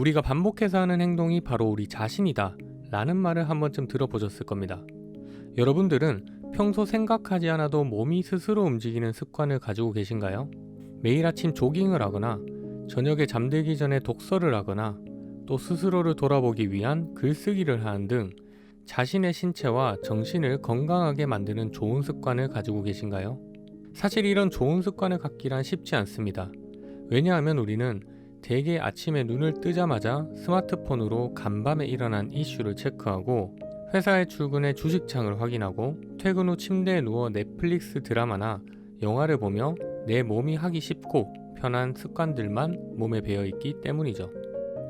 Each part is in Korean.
우리가 반복해서 하는 행동이 바로 우리 자신이다 라는 말을 한 번쯤 들어보셨을 겁니다. 여러분들은 평소 생각하지 않아도 몸이 스스로 움직이는 습관을 가지고 계신가요? 매일 아침 조깅을 하거나 저녁에 잠들기 전에 독서를 하거나 또 스스로를 돌아보기 위한 글쓰기를 하는 등 자신의 신체와 정신을 건강하게 만드는 좋은 습관을 가지고 계신가요? 사실 이런 좋은 습관을 갖기란 쉽지 않습니다. 왜냐하면 우리는 대개 아침에 눈을 뜨자마자 스마트폰으로 간밤에 일어난 이슈를 체크하고 회사에 출근해 주식창을 확인하고 퇴근 후 침대에 누워 넷플릭스 드라마나 영화를 보며 내 몸이 하기 쉽고 편한 습관들만 몸에 배어 있기 때문이죠.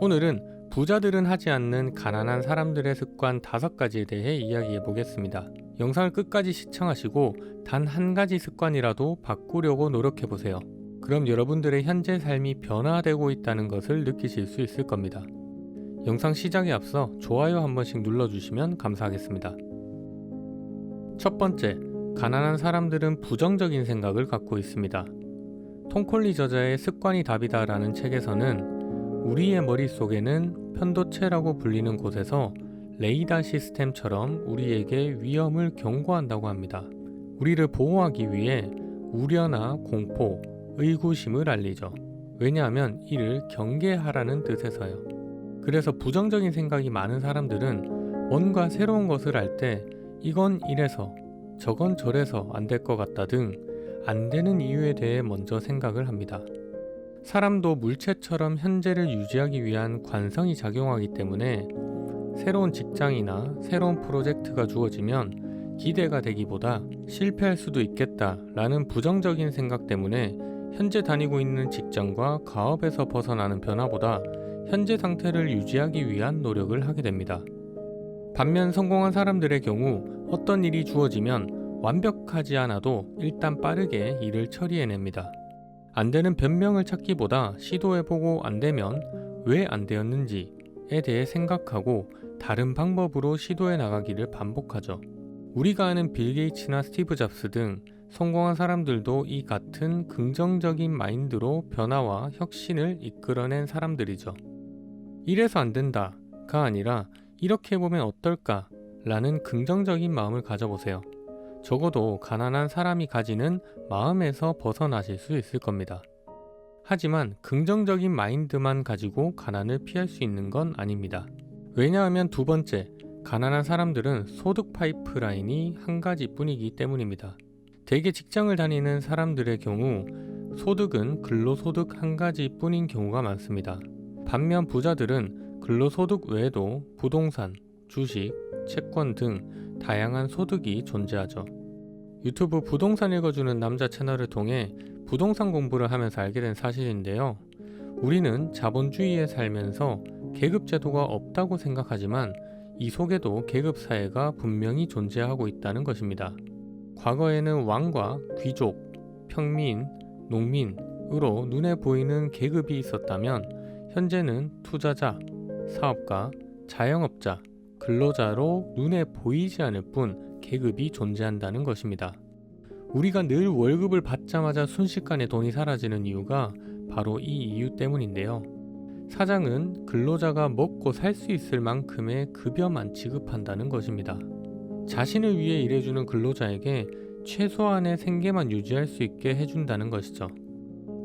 오늘은 부자들은 하지 않는 가난한 사람들의 습관 다섯 가지에 대해 이야기해 보겠습니다. 영상을 끝까지 시청하시고 단 한 가지 습관이라도 바꾸려고 노력해 보세요. 그럼 여러분들의 현재 삶이 변화되고 있다는 것을 느끼실 수 있을 겁니다. 영상 시작에 앞서 좋아요 한 번씩 눌러주시면 감사하겠습니다. 첫 번째, 가난한 사람들은 부정적인 생각을 갖고 있습니다. 톰콜리 저자의 습관이 답이다라는 책에서는 우리의 머릿속에는 편도체라고 불리는 곳에서 레이더 시스템처럼 우리에게 위험을 경고한다고 합니다. 우리를 보호하기 위해 우려나 공포, 의구심을 알리죠. 왜냐하면 이를 경계하라는 뜻에서요. 그래서 부정적인 생각이 많은 사람들은 뭔가 새로운 것을 할 때 이건 이래서 저건 저래서 안 될 것 같다 등 안 되는 이유에 대해 먼저 생각을 합니다. 사람도 물체처럼 현재를 유지하기 위한 관성이 작용하기 때문에 새로운 직장이나 새로운 프로젝트가 주어지면 기대가 되기보다 실패할 수도 있겠다라는 부정적인 생각 때문에 현재 다니고 있는 직장과 가업에서 벗어나는 변화보다 현재 상태를 유지하기 위한 노력을 하게 됩니다. 반면 성공한 사람들의 경우 어떤 일이 주어지면 완벽하지 않아도 일단 빠르게 일을 처리해냅니다. 안 되는 변명을 찾기보다 시도해보고 안 되면 왜 안 되었는지에 대해 생각하고 다른 방법으로 시도해 나가기를 반복하죠. 우리가 아는 빌 게이츠나 스티브 잡스 등 성공한 사람들도 이 같은 긍정적인 마인드로 변화와 혁신을 이끌어낸 사람들이죠. 이래서 안 된다가 아니라 이렇게 해보면 어떨까 라는 긍정적인 마음을 가져보세요. 적어도 가난한 사람이 가지는 마음에서 벗어나실 수 있을 겁니다. 하지만 긍정적인 마인드만 가지고 가난을 피할 수 있는 건 아닙니다. 왜냐하면 두 번째, 가난한 사람들은 소득 파이프라인이 한 가지 뿐이기 때문입니다. 대개 직장을 다니는 사람들의 경우 소득은 근로소득 한 가지 뿐인 경우가 많습니다. 반면 부자들은 근로소득 외에도 부동산, 주식, 채권 등 다양한 소득이 존재하죠. 유튜브 부동산 읽어주는 남자 채널을 통해 부동산 공부를 하면서 알게 된 사실인데요. 우리는 자본주의에 살면서 계급 제도가 없다고 생각하지만 이 속에도 계급 사회가 분명히 존재하고 있다는 것입니다. 과거에는 왕과 귀족, 평민, 농민으로 눈에 보이는 계급이 있었다면 현재는 투자자, 사업가, 자영업자, 근로자로 눈에 보이지 않을 뿐 계급이 존재한다는 것입니다. 우리가 늘 월급을 받자마자 순식간에 돈이 사라지는 이유가 바로 이 이유 때문인데요. 사장은 근로자가 먹고 살 수 있을 만큼의 급여만 지급한다는 것입니다. 자신을 위해 일해주는 근로자에게 최소한의 생계만 유지할 수 있게 해준다는 것이죠.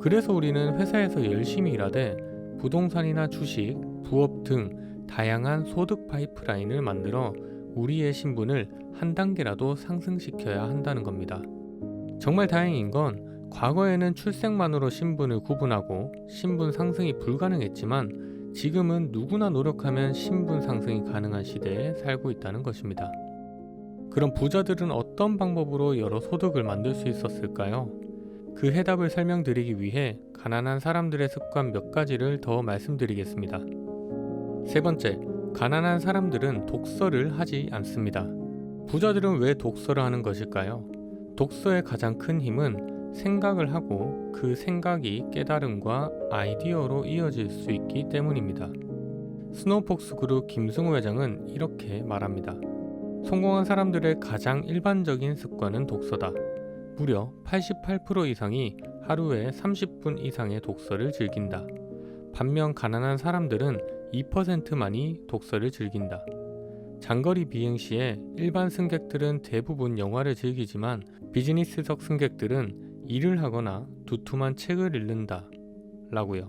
그래서 우리는 회사에서 열심히 일하되 부동산이나 주식, 부업 등 다양한 소득 파이프라인을 만들어 우리의 신분을 한 단계라도 상승시켜야 한다는 겁니다. 정말 다행인 건 과거에는 출생만으로 신분을 구분하고 신분 상승이 불가능했지만 지금은 누구나 노력하면 신분 상승이 가능한 시대에 살고 있다는 것입니다. 그럼 부자들은 어떤 방법으로 여러 소득을 만들 수 있었을까요? 그 해답을 설명드리기 위해 가난한 사람들의 습관 몇 가지를 더 말씀드리겠습니다. 세 번째, 가난한 사람들은 독서를 하지 않습니다. 부자들은 왜 독서를 하는 것일까요? 독서의 가장 큰 힘은 생각을 하고 그 생각이 깨달음과 아이디어로 이어질 수 있기 때문입니다. 스노우폭스 그룹 김승우 회장은 이렇게 말합니다. 성공한 사람들의 가장 일반적인 습관은 독서다. 무려 88% 이상이 하루에 30분 이상의 독서를 즐긴다. 반면 가난한 사람들은 2%만이 독서를 즐긴다. 장거리 비행 시에 일반 승객들은 대부분 영화를 즐기지만 비즈니스석 승객들은 일을 하거나 두툼한 책을 읽는다. 라고요.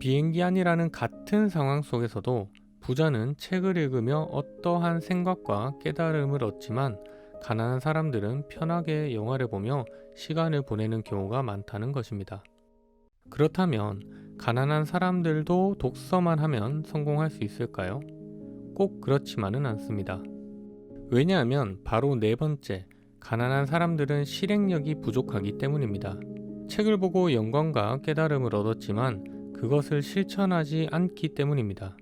비행기 안이라는 같은 상황 속에서도 부자는 책을 읽으며 어떠한 생각과 깨달음을 얻지만 가난한 사람들은 편하게 영화를 보며 시간을 보내는 경우가 많다는 것입니다. 그렇다면 가난한 사람들도 독서만 하면 성공할 수 있을까요? 꼭 그렇지만은 않습니다. 왜냐하면 바로 네 번째, 가난한 사람들은 실행력이 부족하기 때문입니다. 책을 보고 영광과 깨달음을 얻었지만 그것을 실천하지 않기 때문입니다.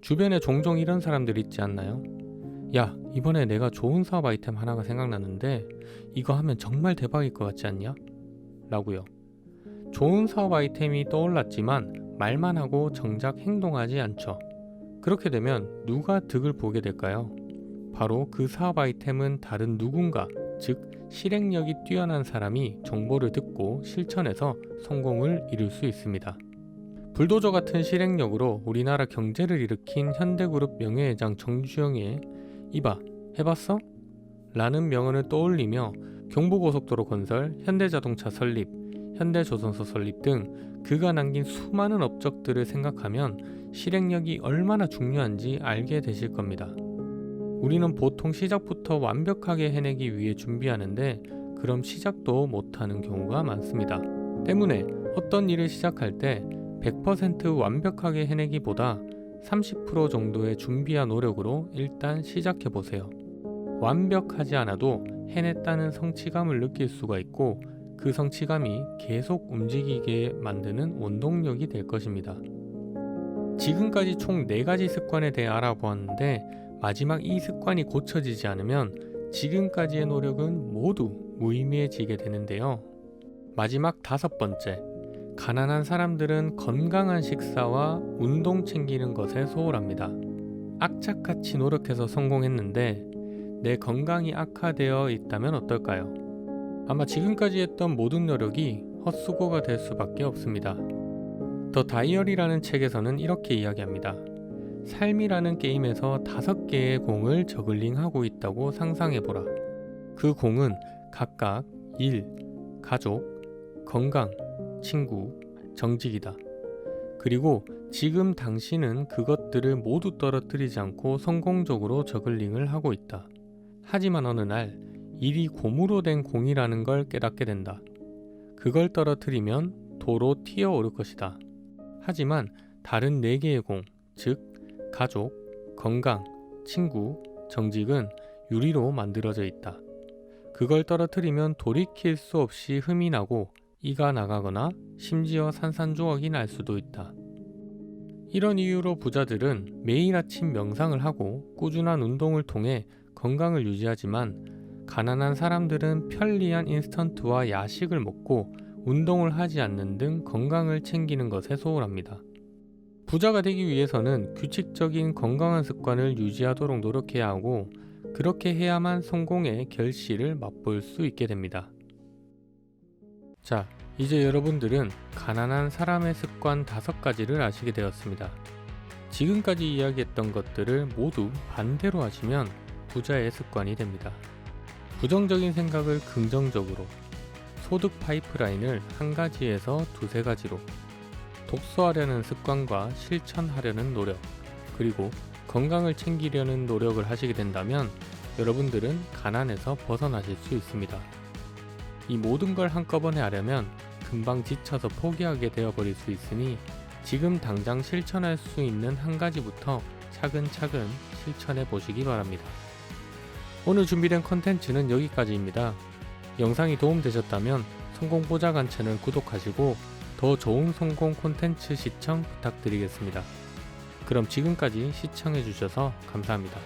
주변에 종종 이런 사람들 있지 않나요? 야, 이번에 내가 좋은 사업 아이템 하나가 생각났는데 이거 하면 정말 대박일 것 같지 않냐? 라고요. 좋은 사업 아이템이 떠올랐지만 말만 하고 정작 행동하지 않죠. 그렇게 되면 누가 득을 보게 될까요? 바로 그 사업 아이템은 다른 누군가, 즉 실행력이 뛰어난 사람이 정보를 듣고 실천해서 성공을 이룰 수 있습니다. 불도저 같은 실행력으로 우리나라 경제를 일으킨 현대그룹 명예회장 정주영의 이봐 해봤어? 라는 명언을 떠올리며 경부고속도로 건설, 현대자동차 설립, 현대조선소 설립 등 그가 남긴 수많은 업적들을 생각하면 실행력이 얼마나 중요한지 알게 되실 겁니다. 우리는 보통 시작부터 완벽하게 해내기 위해 준비하는데 그럼 시작도 못하는 경우가 많습니다. 때문에 어떤 일을 시작할 때 100% 완벽하게 해내기보다 30% 정도의 준비와 노력으로 일단 시작해 보세요. 완벽하지 않아도 해냈다는 성취감을 느낄 수가 있고 그 성취감이 계속 움직이게 만드는 원동력이 될 것입니다. 지금까지 총 4가지 습관에 대해 알아보았는데 마지막 이 습관이 고쳐지지 않으면 지금까지의 노력은 모두 무의미해지게 되는데요. 마지막 다섯 번째, 가난한 사람들은 건강한 식사와 운동 챙기는 것에 소홀합니다. 악착같이 노력해서 성공했는데 내 건강이 악화되어 있다면 어떨까요? 아마 지금까지 했던 모든 노력이 헛수고가 될 수밖에 없습니다. 더 다이어리라는 책에서는 이렇게 이야기합니다. 삶이라는 게임에서 다섯 개의 공을 저글링하고 있다고 상상해보라. 그 공은 각각 일, 가족, 건강, 친구, 정직이다. 그리고 지금 당신은 그것들을 모두 떨어뜨리지 않고 성공적으로 저글링을 하고 있다. 하지만 어느 날 일이 고무로 된 공이라는 걸 깨닫게 된다. 그걸 떨어뜨리면 도로 튀어 오를 것이다. 하지만 다른 네 개의 공, 즉 가족, 건강, 친구, 정직은 유리로 만들어져 있다. 그걸 떨어뜨리면 돌이킬 수 없이 흠이 나고 이가 나가거나 심지어 산산조각이 날 수도 있다. 이런 이유로 부자들은 매일 아침 명상을 하고 꾸준한 운동을 통해 건강을 유지하지만 가난한 사람들은 편리한 인스턴트와 야식을 먹고 운동을 하지 않는 등 건강을 챙기는 것에 소홀합니다. 부자가 되기 위해서는 규칙적인 건강한 습관을 유지하도록 노력해야 하고 그렇게 해야만 성공의 결실을 맛볼 수 있게 됩니다. 자, 이제 여러분들은 가난한 사람의 습관 다섯 가지를 아시게 되었습니다. 지금까지 이야기했던 것들을 모두 반대로 하시면 부자의 습관이 됩니다. 부정적인 생각을 긍정적으로, 소득 파이프라인을 한 가지에서 두세 가지로, 독서하려는 습관과 실천하려는 노력, 그리고 건강을 챙기려는 노력을 하시게 된다면 여러분들은 가난에서 벗어나실 수 있습니다. 이 모든 걸 한꺼번에 하려면 금방 지쳐서 포기하게 되어버릴 수 있으니 지금 당장 실천할 수 있는 한 가지부터 차근차근 실천해 보시기 바랍니다. 오늘 준비된 컨텐츠는 여기까지입니다. 영상이 도움되셨다면 성공보자관 채널 구독하시고 더 좋은 성공 콘텐츠 시청 부탁드리겠습니다. 그럼 지금까지 시청해주셔서 감사합니다.